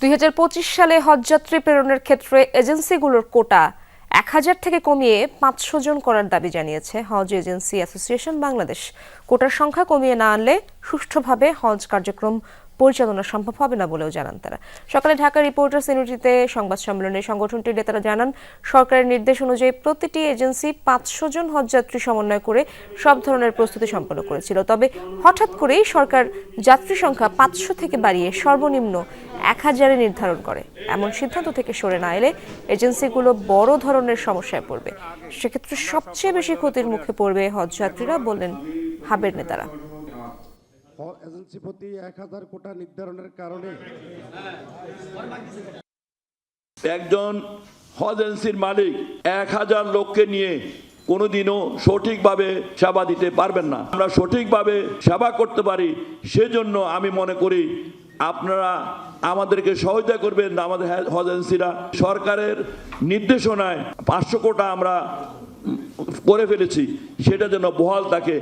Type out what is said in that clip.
দুই হাজার পঁচিশ সালে হজযাত্রী প্রেরণের ক্ষেত্রে এজেন্সিগুলোর কোটা এক হাজার থেকে কমিয়ে পাঁচশো জন করার দাবি জানিয়েছে হজ এজেন্সি অ্যাসোসিয়েশন বাংলাদেশ। কোটার সংখ্যা কমিয়ে না আনলে সুষ্ঠুভাবে হজ কার্যক্রম পরিচালনা সম্ভব হবে না বলেও জানান তারা। সকালে ঢাকা রিপোর্টার্স ইউনিটিতে সংবাদ সম্মেলনে সংগঠনটির নেতারা জানান, সরকারের নির্দেশ অনুযায়ী প্রতিটি এজেন্সি পাঁচশো জন হজযাত্রী সমন্বয় করে সব ধরনের প্রস্তুতি সম্পন্ন করেছিল। তবে হঠাৎ করেই সরকার যাত্রী সংখ্যা পাঁচশো থেকে বাড়িয়ে সর্বনিম্ন এক হাজারে নির্ধারণ করে। এমন সিদ্ধান্ত থেকে সরে না এলে এজেন্সিগুলো বড় ধরনের সমস্যায় পড়বে। সেক্ষেত্রে সবচেয়ে বেশি ক্ষতির মুখে পড়বে হজযাত্রীরা বললেন হাবের নেতারা। এজেন্সি প্রতি এক হাজার কোটা নির্ধারণের কারণে একজন হজ এজেন্সির মালিক এক হাজার লোককে নিয়ে কোনোদিনও সঠিকভাবে সেবা দিতে পারবেন না। আমরা সঠিকভাবে সেবা করতে পারি, সেজন্য আমি মনে করি আপনারা আমাদেরকে সহায়তা করবেন আমাদের হজ এজেন্সিরা। সরকারের নির্দেশনায় পাঁচশো কোটা আমরা করে ফেলেছি, সেটা যেন বহাল থাকে।